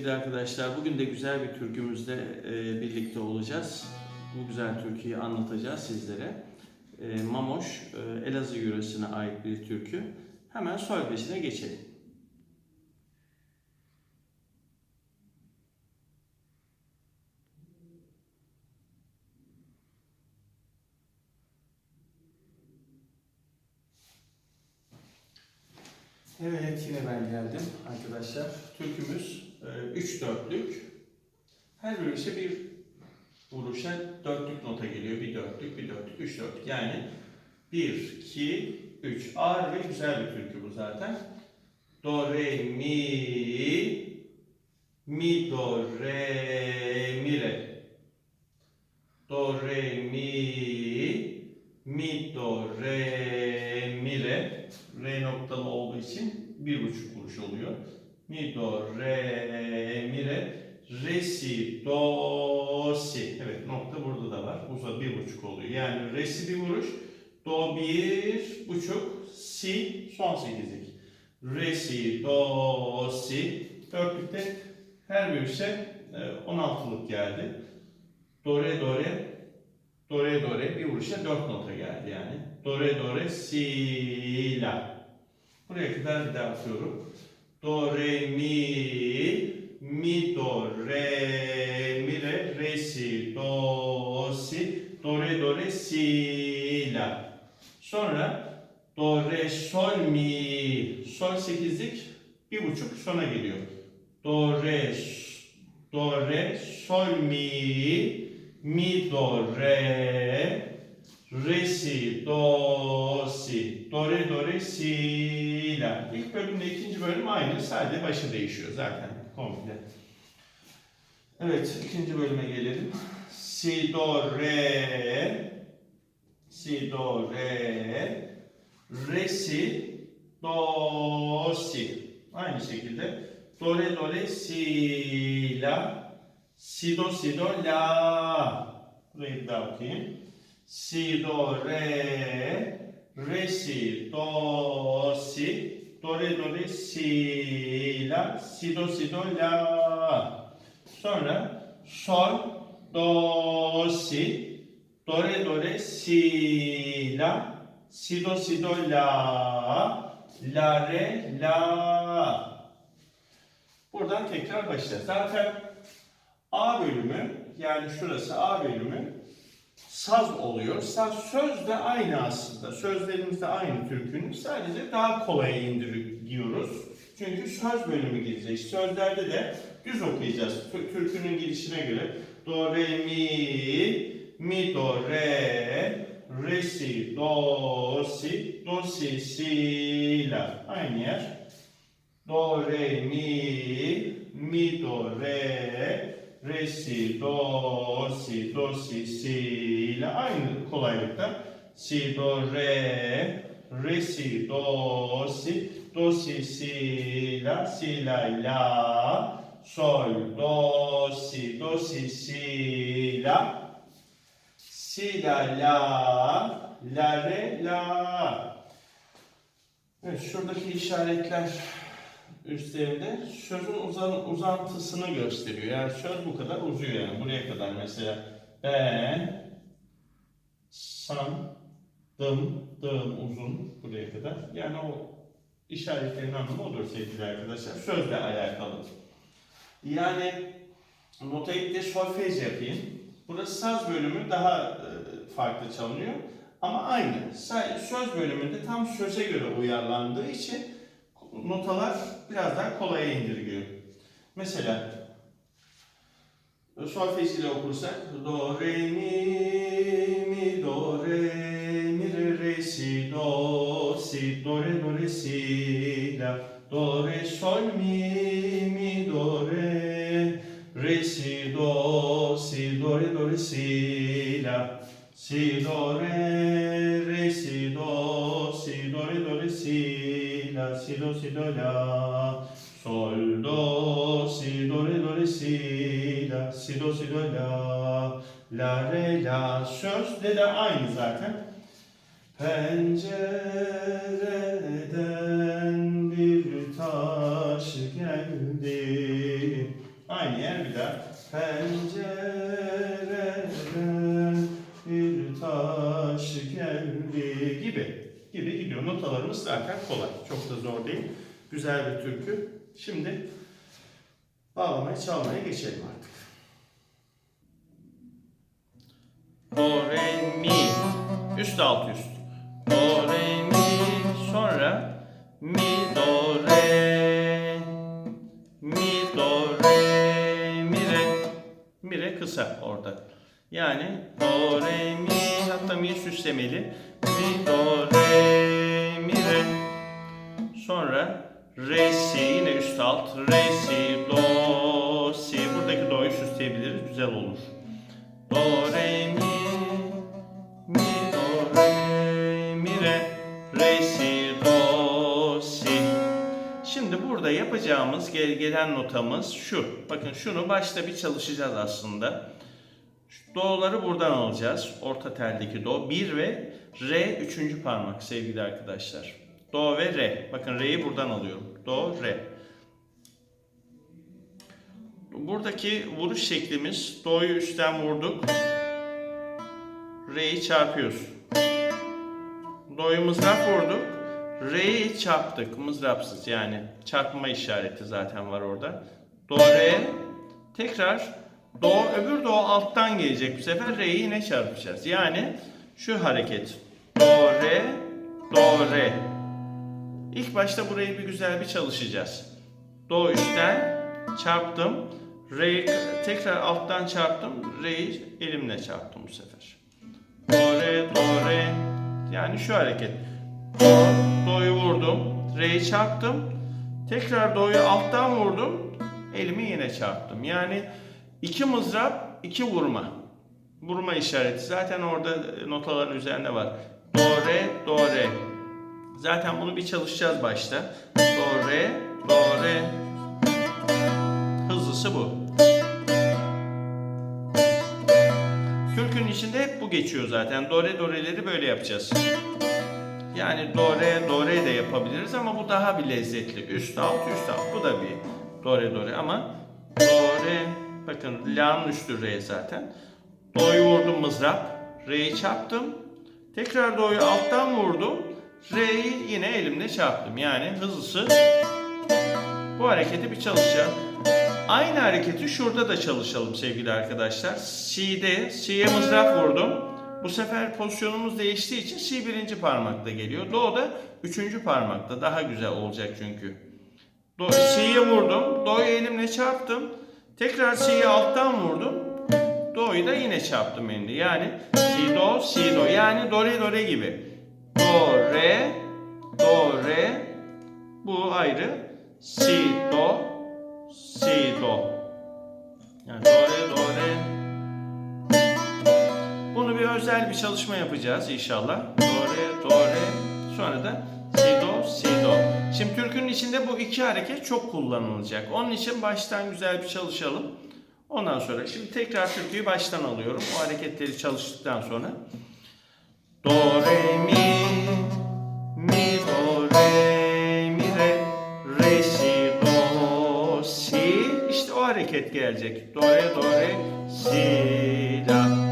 sevgili arkadaşlar. Bugün de güzel bir türkümüzle e, birlikte olacağız. Bu güzel türküyü anlatacağız sizlere. E, Mamoş, e, Elazığ yöresine ait bir türkü. Hemen solfejine geçelim. Evet yine ben geldim arkadaşlar. Türkümüz 3 dörtlük. Her vuruşa bir vuruşa dörtlük nota geliyor. Bir dörtlük, bir dörtlük, üç dörtlük. Yani 1, 2, 3. Ağır ve güzel bir türkü bu zaten. Do, re, mi, mi, do, re, mi, re. Do, re, mi, mi, do, re, mi, re. Re noktalı olduğu için bir buçuk vuruş oluyor. Mi, do, re, mi, re. Re, si, do, si. Evet nokta burada da var. Uza bir buçuk oluyor. Yani re, si bir vuruş. Do bir buçuk. Si son sekizlik. Re, si, do, si. Dörtlükte her birisi 16'lık geldi. Do, re, do, re. Do, re, do, re. Bir vuruşa dört nota geldi yani. Do, re, do, re, si, la. Buraya kadar bir daha. Do, re, mi, mi, do, re, mi, re, re, si, do, si, do, re, do, re, si, la. Sonra do, re, sol, mi, sol sekizlik bir buçuk sona geliyor. Do, re, do, re, sol, mi, mi, do, re, re, si, do, si, do, re, do, re, si, la. İlk bölümle ikinci bölüm aynı, sadece başı değişiyor zaten komple. Evet, ikinci bölüme gelelim. Si, do, re, si, do, re, re, si, do, si. Aynı şekilde do, re, do, re, si, la, si, do, si, do, la. Burayı bir daha okuyayım. Si, do, re, re, si, do, si, do, re, do, re, si, la, si, do, si, do, la. Sonra sol, do, si, do, re, do, re, si, la, si, do, si, do, la, la, re, la. Buradan tekrar başlayacağız. Zaten A bölümü yani şurası A bölümü saz oluyor. Saz söz de aynı aslında. Sözlerimiz de aynı türkünün. Sadece daha kolay indiriyoruz. Çünkü söz bölümü gelecek. Sözlerde de düz okuyacağız. Tü- Türkünün gidişine göre. Do, re, mi, mi, do, re, re, si, do, si, do, si, si, la. Aynı yer. Do, re, mi, mi, do, re, re, si, do, si, do, si, si ile aynı kolaylıkta. Si, do, re, re, si, do, si, do, si, si, la, si, la, la, sol, do, si, do, si, si, la, si, la, la, la, re, la. Evet, şuradaki işaretler üstlerinde sözün uzan, uzantısını gösteriyor. Yani söz bu kadar uzuyor yani. Buraya kadar mesela ben sandım dım uzun buraya kadar. Yani o işaretlerin anlamı odur sevgili arkadaşlar. Sözle alakalı. Yani notayı de solfej yapayım. Burası saz bölümü daha e, farklı çalınıyor. Ama aynı. Söz bölümünde tam söze göre uyarlandığı için notalar biraz daha kolaya indiriliyor. Mesela solfej ile okursak do re mi mi do re mi re re si do si do re do re si la do re sol mi mi do re re si do si do re do re si la si do re si la si do si do la sol do si do re do re si la si do si do la la re la. Sözde de aynı zaten. Pencereden bir taş geldi. Aynı yer bir daha. Pencereden gibi gidiyor. Notalarımız zaten kolay. Çok da zor değil. Güzel bir türkü. Şimdi bağlamaya çalmaya geçelim artık. Do, re, mi. Üst alt üst. Do, re, mi. Sonra mi, do, re. Mi, do, re, mi, re. Mi, re kısa orada. Yani do, re, mi. Hatta mi süslemeli. Mi, do, re, mi, re. Sonra re, si. Yine üst alt. Re, si, do, si. Buradaki do'yu süsleyebiliriz. Güzel olur. Do, re, mi, mi, do, re, mi, re, re, si, do, si. Şimdi burada yapacağımız gel gelen notamız şu. Bakın şunu başta bir çalışacağız aslında. Do'ları buradan alacağız. Orta teldeki do. 1 ve re üçüncü parmak sevgili arkadaşlar. Do ve re. Bakın re'yi buradan alıyorum. Do, re. Buradaki vuruş şeklimiz do'yu üstten vurduk. Re'yi çarpıyoruz. Do'yu mızrap vurduk. Re'yi çarptık mızrapsız yani çarpma işareti zaten var orada. Do, re. Tekrar do öbür do alttan gelecek bu sefer re'yi yine çarpacağız. Yani şu hareket. Do, re, do, re. İlk başta burayı bir güzel bir çalışacağız. Do üstten çarptım. Re'yi tekrar alttan çarptım. Re'yi elimle çarptım bu sefer. Do, re, do, re. Yani şu hareket. Do, do'yu vurdum. Re'yi çarptım. Tekrar do'yu alttan vurdum. Elimi yine çarptım. Yani iki mızrap, iki vurma. Vurma işareti. Zaten orada notaların üzerinde var. Do, re, do, re. Zaten bunu bir çalışacağız başta. Do, re, do, re. Hızlısı bu. Türkün içinde hep bu geçiyor zaten. Do, re, do, re'leri böyle yapacağız. Yani do, re, do, re de yapabiliriz ama bu daha bir lezzetli. Üst, alt, üst, alt. Bu da bir do, re, do, re ama do, re, bakın la'nın üstü re zaten. Do'yu vurdum mızrap. Re'yi çarptım. Tekrar do'yu alttan vurdum. Re'yi yine elimle çarptım. Yani hızlısı bu hareketi bir çalışacağım. Aynı hareketi şurada da çalışalım sevgili arkadaşlar. Si'de, Si'ye mızrap vurdum. Bu sefer pozisyonumuz değiştiği için Si birinci parmakta geliyor. Do da üçüncü parmakta. Daha güzel olacak çünkü. Do, Si'ye vurdum. Do'yu elimle çarptım. Tekrar Si'yi alttan vurdum. Do'yu da yine çarptım elimle. Yani Si, Do, Si, Do. Yani Do, Re, Do, Re gibi. Do, Re, Do, Re. Bu ayrı. Si, Do, Si, Do. Yani Do, Re, Do, Re. Bunu bir özel bir çalışma yapacağız inşallah. Do, Re, Do, Re. Sonra da Si, Do, Si, Do. Şimdi türkünün içinde bu iki hareket çok kullanılacak. Onun için baştan güzel bir çalışalım. Ondan sonra şimdi tekrar türküyü baştan alıyorum. O hareketleri çalıştıktan sonra. Do, Re, Mi, Mi, Do, Re, Mi, Re, Re, Si, Do, Si. İşte o hareket gelecek. Do, Re, Do, Re, Si, La.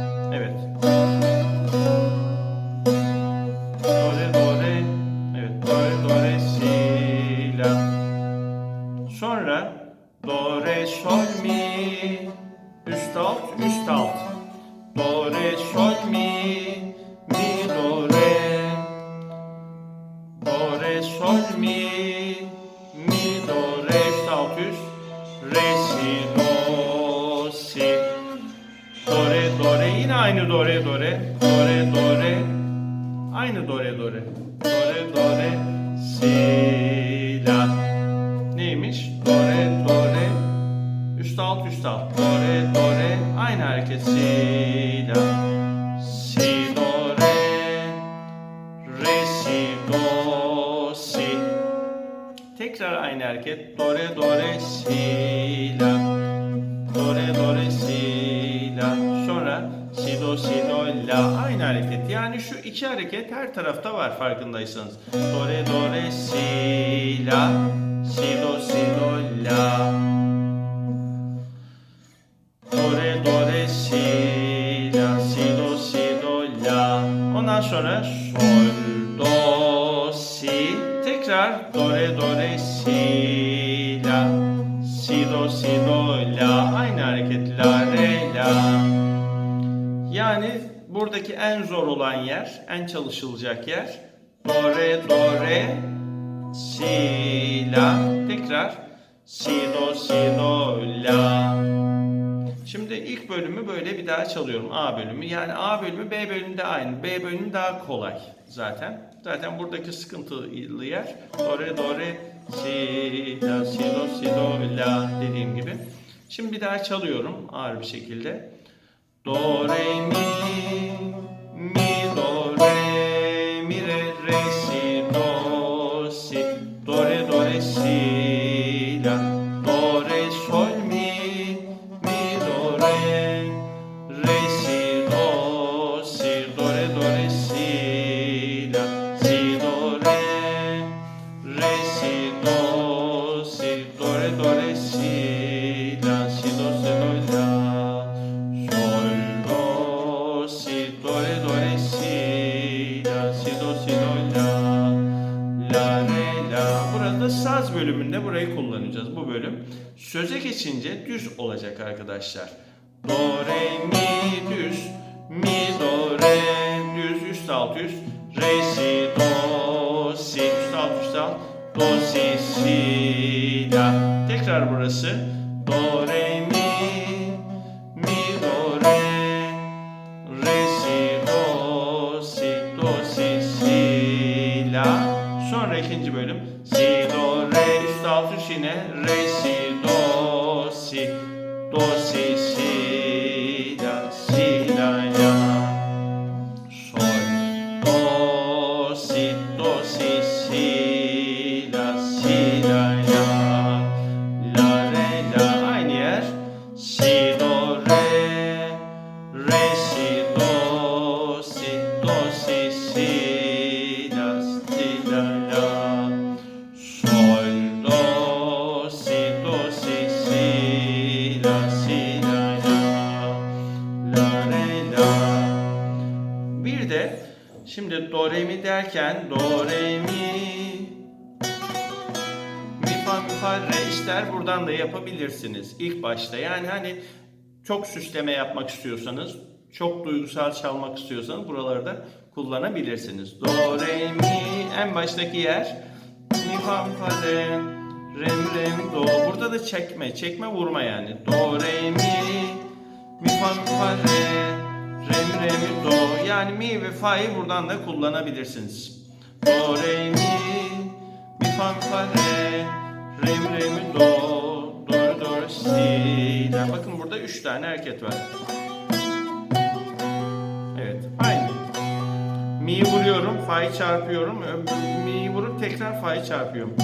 Aynı Do, Re, Do, Re. Do, Re, Do, Re. Aynı Do, Re, Do, Re. Do, Re, Do, Re. Si, La. Neymiş? Do, Re, Do, Re. Üst alt, üst alt. Do, Re, Do, Re. Aynı hareket. Si, La. Si, Do, Re. Re, Si, Do, Si. Tekrar aynı hareket. Do, Re, Do, Re, Si, La. Do, Re, Do, Re, Si, La. Si, Do, Si, Do, La. Aynı hareket. Yani şu iki hareket her tarafta var farkındaysanız. Do, Re, Do, Re, Si, La. Si, Do, Si, Do, La. do re do re si la si do si do la. Ondan sonra sol do si tekrar do re do re si la si do si do la aynı hareket la re la. Yani buradaki en zor olan yer, en çalışılacak yer do re do re si la tekrar si do si do la. Şimdi ilk bölümü böyle bir daha çalıyorum. A bölümü. Yani A bölümü B bölümünde aynı. B bölümü daha kolay zaten. Zaten buradaki sıkıntılı yer do re do re si la si do si do la dediğim gibi. Şimdi bir daha çalıyorum ağır bir şekilde. Do mi mi do bölümünde burayı kullanacağız bu bölüm. Söze geçince düz olacak arkadaşlar. Do re mi düz. Mi do re düz üst alt üst. Re si do si üst alt üst alt. Do si si la tekrar burası. Do re mi yine re si do si do si si la si la la sol do si do si si la si la la la re la. Aynı yer. Si do re re si do do re mi derken do re mi mi fa mi fa re ister buradan da yapabilirsiniz ilk başta. Yani hani çok süsleme yapmak istiyorsanız, çok duygusal çalmak istiyorsanız buraları da kullanabilirsiniz. Do re mi en baştaki yer mi fa mi fa re re mi re mi do. Burada da çekme, çekme vurma yani. Do re mi mi fa mi fa re re mi re mi do. Yani mi ve fa'yı buradan da kullanabilirsiniz. Do re mi mi fa mi fa re re mi re mi do do do re si la. Bakın burada üç tane hareket var. Evet aynı. Mi'yi vuruyorum, fa'yı çarpıyorum. Mi'yi vurup tekrar fa'yı çarpıyorum.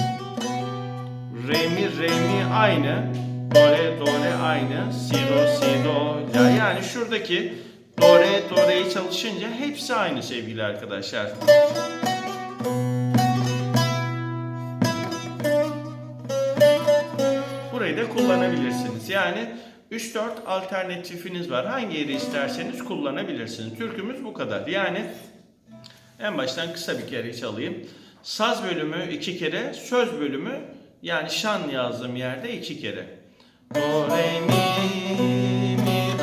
Re mi, re mi aynı. Do re, do re aynı. Si do, si do, la. Yani şuradaki do re, do re'yi çalışınca hepsi aynı sevgili arkadaşlar. Burayı da kullanabilirsiniz. Yani 3-4 alternatifiniz var. Hangi yeri isterseniz kullanabilirsiniz. Türkümüz bu kadar. Yani en baştan kısa bir kere çalayım. Saz bölümü iki kere, söz bölümü yani şan yazdığım yerde iki kere. Do re mi mi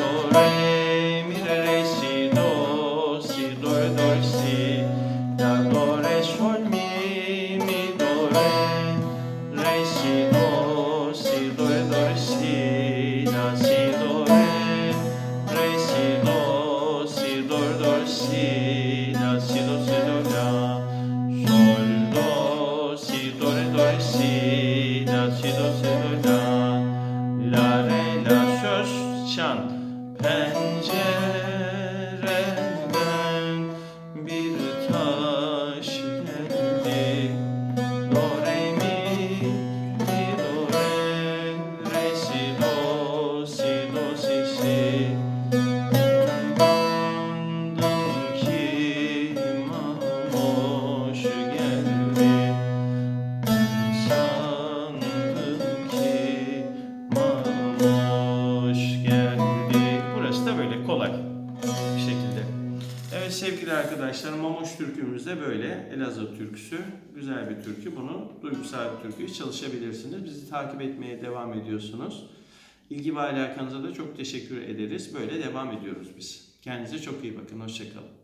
Mamoş türkümüz de böyle. Elazığ türküsü. Güzel bir türkü. Bunu duygusal bir türkü çalışabilirsiniz. Bizi takip etmeye devam ediyorsunuz. İlgi ve alakanıza da çok teşekkür ederiz. Böyle devam ediyoruz biz. Kendinize çok iyi bakın. Hoşçakalın.